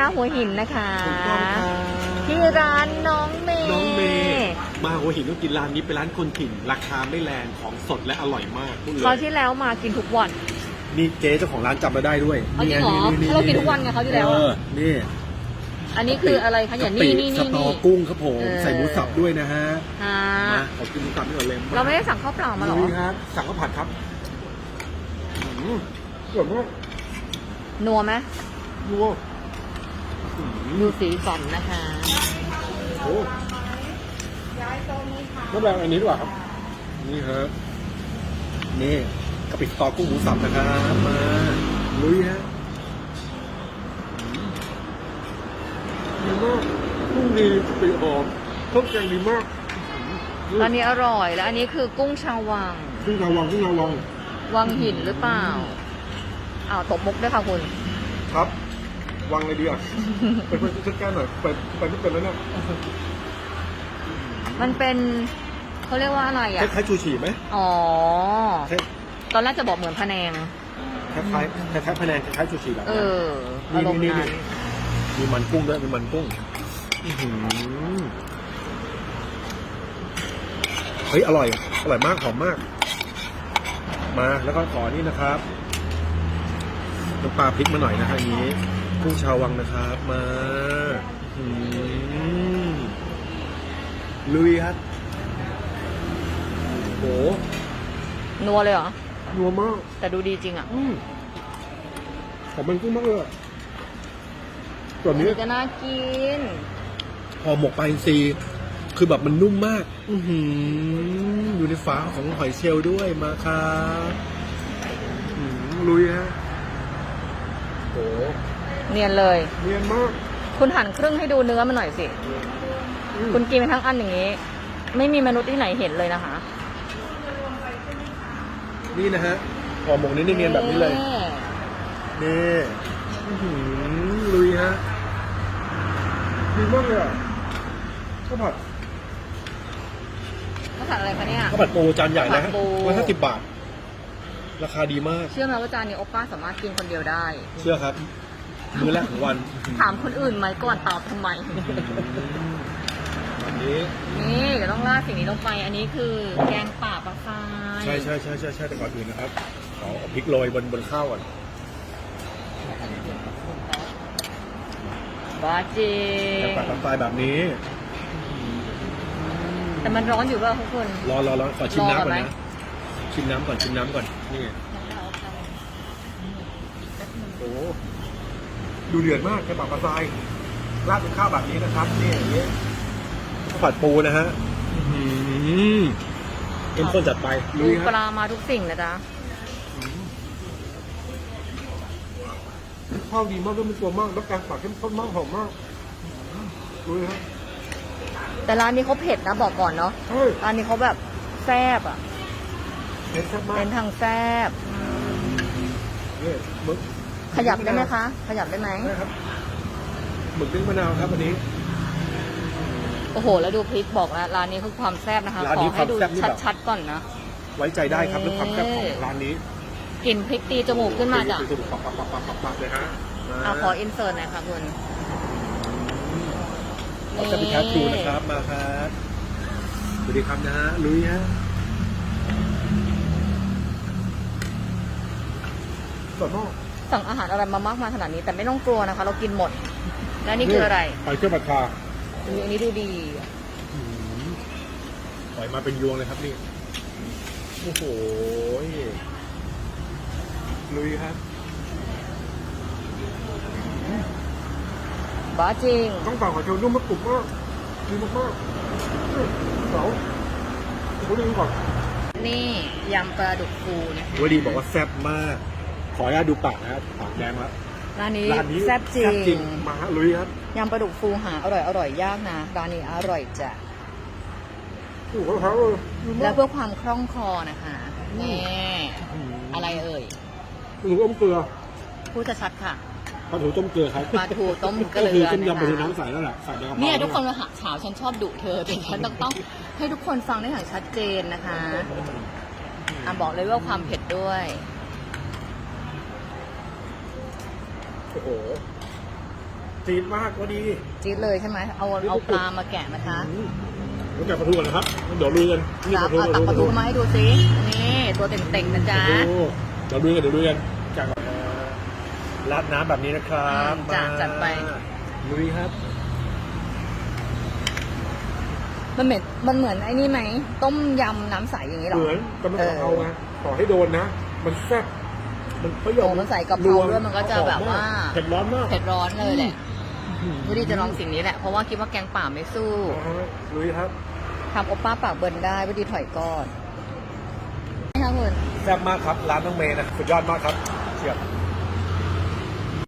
นะหัวหินนะคะถูกต้องครับที่ร้านน้องเมย์น้องเมย์มาหัวหินต้องกินร้านนี้เป็นร้านคนถิ่น ราคาไม่แรงของสดและอร่อยมากพูดเลคราวยที่แล้วมากินทุกวัน นี่เจ๊เจ้าของร้านจำมาได้ด้วยเอาจริงเหรอเพราะเรากินทุกวันไงคราวที่แล้วอะ เออนี่อันนี้คืออะไรคะอย่างนี้นี่สนี่ตอนี่ กุ้งครับผมเออ ใส่หมูสับด้วยนะฮะอ่ามาขอกินหมูสับนี่ก่อนเลยเราไม่ได้สั่งข้าวเปล่ามาเหรอ นี่ครับสั่งข้าวผัดครับอืมอร่อยมากนัวไหมนัวอืม ดูสีสันนะคะโอ้น้ำแรงอันนี้ดีกว่าครับ นี่ฮะนี่กะปิสตอกุ้งหมูสับนะครับมาลุยฮะดีมากกุ้งดีกะปิหอมเครื่องแกงดีมากอันนี้อร่อยแล้วอันนี้คือกุ้งชาววังกุ้งนาวังกุ้งนาวังวังหินหรือเปล่าอ้าวตบมุกด้วยค่ะคุณ ครับ วังเลยดีอะไปไปจัดการหน่อยไปไปไม่เป็นแล้วเนี่ยมันเป็นเขาเรียกว่าอะไรคอะ ล้ายๆชูชีไหมอ๋อ คล้ายตอนแรกจะบอกเหมือนพะแนง คล้ายคล้ายๆพะแนงคล้ายๆชูชีแบบเอนั้น ออารมณ์นี่นั้นนี่มีมันกุ้งด้วยมีมันกุ้งอื้อหือเฮ้ย อร่อย อร่อยมาก หอมมาก มา แล้วก็ขอนี่นะครับน้ำปลาพริกมาหน่อยนะฮะอันนี้ กุ้งชาววังนะครับมาอื้อหือลุยครับโหนัวเลยเหรอ นัวมาก แต่ดูดีจริงอะอืมหอมมันกุ้งมากเลยอะส่วนนี้จะน่ากินห่อหมกปลาอินทรีย์คือแบบมันนุ่มมาก อือหืออยู่ในฝาของหอยเชลล์ด้วยมาครับอื้อหือลุยฮะโอ้ เนียนเลย เนียนมากคุณหั่นครึ่งให้ดูเนื้อมันหน่อยสิ อืมคุณกินไปทั้งอันอย่างนี้ ไม่มีมนุษย์ที่ไหนเห็นเลยนะคะนี่นะฮะห่อหมกนี้เนียนๆแบบนี้เลย นี่อื้อหือลุยฮะดีมากเลยอะข้าวผัดข้าวผัดอะไรคะเนี่ย ข้าวผัดปูจานใหญ่นะข้าวผัดปู ร้อยห้าสิบบาท ราคาดีมาก เชื่อไหมว่าจานนี้โอป้าสามารถกินคนเดียวได้ เชื่อครับ มื้อแรกของวันถามคนอื่นไหมก่อนตอบทำไม วันนี้นี่เดี๋ยวต้องราดสิ่งนี้ลงไป อันนี้คือแกงป่าปลาฟายใช่ใช่ใช่ใช่ใช่แต่ก่อนอื่นนะครับขอเอาพริกโรยบนบนข้าวก่อนบ้าจริแกงงป่าตำตายแบบนี้แต่มันร้อนอยู่ป่ะทุกคนรอรอรอขอชิมรอก่อนน้ำก่อนไหมนะชิมน้ำก่อนชิมน้ำก่อนนี่โอ้ ดูเดือดมากแกงป่าปลาทรายราดบนข้าวแบบนี้นะครับ นี่อย่างนี้ข้าวผัดปูนะฮะอื้อหือเข้มข้นจัดไปดูลุยปครับลามาทุกสิ่งนะจ๊ะ ข้าวดีมากด้วยมันตัวมากแล้วแกงป่าเข้มข้นมากหอมมากลุยครับแต่ร้านนี้เขาเผ็ดนะบอกก่อนเนาะ เฮ้ยร้านนี้เขาแบบแซ่บอะเผ็ดแซ่บมาก เป็นทางแซ่บนี่หมึก ขยับได้ไหมคะ ขยับได้ไหมได้ครับหมึกนึ่งมะนาวครับวันนี้ โอ้โห แล้วดูพริกบอกแล้วร้านนี้คือความแซ่บนะคะร้านขอนี้ให้ดูความแซ่บนี่แบบ ชัดๆก่อนนะ ไว้ใจได้ครับด้วยความแซ่บของร้านนี้กลิ่นพริกตีจมูกขึ้นมาจ้ะปักปักปักปักปักปักปักเลยฮะเอาขออินเสิร์ตหน่อยค่ะคุณเราจะไปแคปทูนะครับมาครับสวัสดีครับนะฮะลุยฮะสดมาก สั่งอาหารอะไรมามากมายขนาดนี้แต่ไม่ต้องกลัวนะคะ เรากินหมด และนี่คืออะไรหอยเชลล์บัตคาอันนี้อันนี้ดูดีหอยมาเป็นยวงเลยครับนี่โอ้โหลุยครับบ้าจริง ต้องฝากหอยเชลล์นุ่มมากกรุบมากดีมากมากๆอื้อเก๋าโอ้โหดีก่อนนี่ยำปลาดุกฟูนะคะวดีบอกว่าแซ่บมาก ขออนุญาตดูปากนะครับปากแดงแล้วร้านนี้ร้านนี้แซ่บจริงมาฮะลุยครับยำปลาดุกฟูหาอร่อยอร่อยยากนะร้านนี้อร่อยจ้ะโอ้โหครับเออดีมาและกเพื่อความคล่องคอนะคะนี่อะไรเอ่ยหนูต้มเกลือพูดชัดๆค่ะปลาถูต้มเกลือครับปลาทูต้มเกลือก็คือต้มยำนะคะปลาทูน้ำใสแล้วแหละใส่ในกระเพราเนี่ยทุกคนมาหาเฉาฉันชอบดุเธอแต่ฉันต้องต้องให้ทุกคนฟังได้อย่างชัดเจนนะคะอะบอกเลยว่าความเผ็ดด้วย โอ้โหจีดมากก็ดีจี๊ดเลยใช่ไหมเอาเอาปลามาแกะนะคะอืมแล้วแกะปลาทูกันนะครับ เดี๋ยวลุยกันนี่ครับเอาตักปลาทูมาให้ดูสินี่ตัวเต่งๆนะจ๊ะ โอ้เดี๋ยวลุยกันเดี๋ยวลุยกันจากราดน้ำแบบนี้นะครับอืมจ้ะมาจัดไป ลุยครับ มันเหมือนมันเหมือนไอ้นี่ไหมต้มยำน้ำใสอย่างนี้เหรอ เหมือนกำลังเออกะเพราไงต่อให้โดนนะ มันแซ่บ มันเปรี้ยวโอ้มันใส่กะเพราด้วยมันก็จะแบบว่าเผ็ดร้อนมากเผ็ดร้อนเลยแหละพอดีจะลองสิ่งนี้แหละ เพราะว่าคิดว่าแกงป่าไม่สู้อ่าลุยครับทำโอป้าปากเบิร์นได้พอดีถอยก่อนนี่ค่ะคุณแซ่บมากครับ ร้านน้องเมย์นะสุดยอดมากครับเชียบ